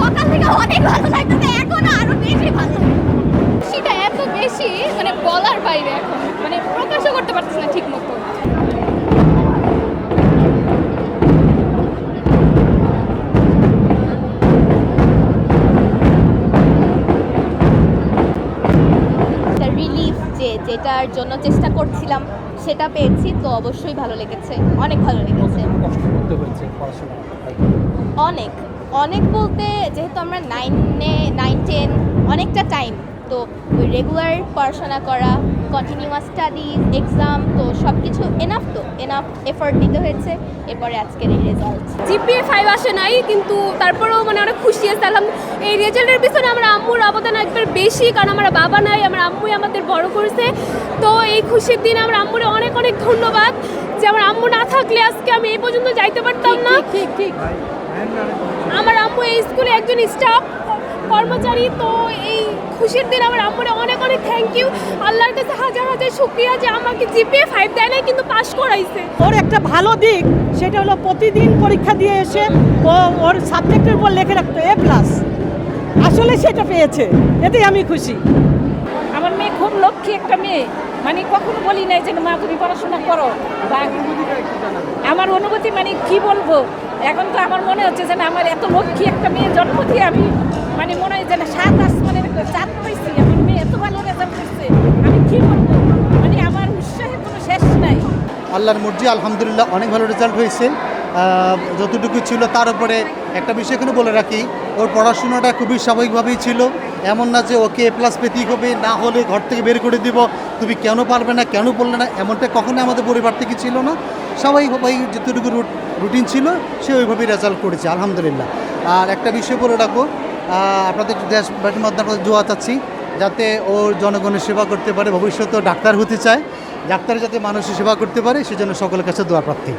সকাল থেকে অনেক ভালো লাগতেছে, এখন আরও বেশি ভালো সেটা এত বেশি মানে বলার বাইরে। যেটার জন্য চেষ্টা করছিলাম সেটা পেয়েছি তো অবশ্যই ভালো লেগেছে অনেক ভালো লেগেছে। অনেক অনেক বলতে যেহেতু আমরা নাইনে নাইন টেন অনেকটা টাইম তো ওই রেগুলার পড়াশোনা করা কন্টিনিউয়াস স্টাডি এক্সাম তো সব কিছু এনাফ তো এনাফ এফোর্ট দিতে হয়েছে। এরপরে আজকের এই রেজাল্ট জিপিএ ফাইভ আসে নাই কিন্তু তারপরেও মানে অনেক খুশি আছে এই রেজাল্টের পিছনে আমার আম্মুর অবদান একবার বেশি কারণ আমার বাবা নাই আমার আম্মুই আমাদের বড় করেছে। তো এই খুশির দিন আমার আম্মুরে অনেক অনেক ধন্যবাদ যে আমার আম্মু না থাকলে আজকে আমি এই পর্যন্ত যাইতে পারতাম না। ঠিক ঠিক আমার আম্মু এই স্কুলে একজন স্টাফ কর্মচারী তো এই খুশির দিন আমার আম্মুরে অনেক অনেক থ্যাংক ইউ আল্লাহর কাছে হাজার হাজার শুক্রিয়া যে আমাকে জিপিএ ফাইভ দেয় নাই কিন্তু পাশ করাইছে। ওর একটা ভালো দিক সেটা হলো প্রতিদিন পরীক্ষা দিয়ে এসে ও ওর সাবজেক্টের উপর লেখে রাখতো এ প্লাস আসলে সেটা পেয়েছে এতেই আমি খুশি। আমার মেয়ে খুব লক্ষ্মী একটা মেয়ে। মানে কখনো বলি নাই যে মা তুমি পড়াশোনা করো। বা আমার অনুভূতি মানে কি বলব? এখন তো আমার মনে হচ্ছে যে আমার এত লক্ষ্মী একটা মেয়ে জন্ম দিয়ে আমি মানে মনে হয় যে সাত আসমানের একটা চাঁদ পাইছি, আমার মেয়ে এত ভালো রেজাল্ট করছে, আমি কি করব? মানে আমার উৎসাহের কোনো শেষ নাই। আল্লাহর মর্জি, আলহামদুলিল্লাহ, অনেক ভালো রেজাল্ট হয়েছে। যতটুকু ছিল তার উপরে একটা বিষয় এখানে বলে রাখি, ওর পড়াশোনাটা খুবই স্বাভাবিকভাবেই ছিল। এমন না যে ওকে এ প্লাস পেতেই হবে, না হলে ঘর থেকে বের করে দিব, তুমি কেন পারবে না, কেন পড়লে না, এমনটা কখনো আমাদের পরিবার থেকে ছিল না। স্বাভাবিকভাবেই যতটুকু রুটিন ছিল, সে ওইভাবেই রেজাল্ট করেছে, আলহামদুলিল্লাহ। আর একটা বিষয় বলে রাখব আপনাদের দেশবাসীর মাধ্যমে আপনাদের দোয়া চাচ্ছি, যাতে ও জনগণের সেবা করতে পারে, ভবিষ্যতেও ডাক্তার হতে চায়। ডাক্তার যাতে মানুষের সেবা করতে পারে, সেজন্য সকলের কাছে দোয়া প্রার্থী।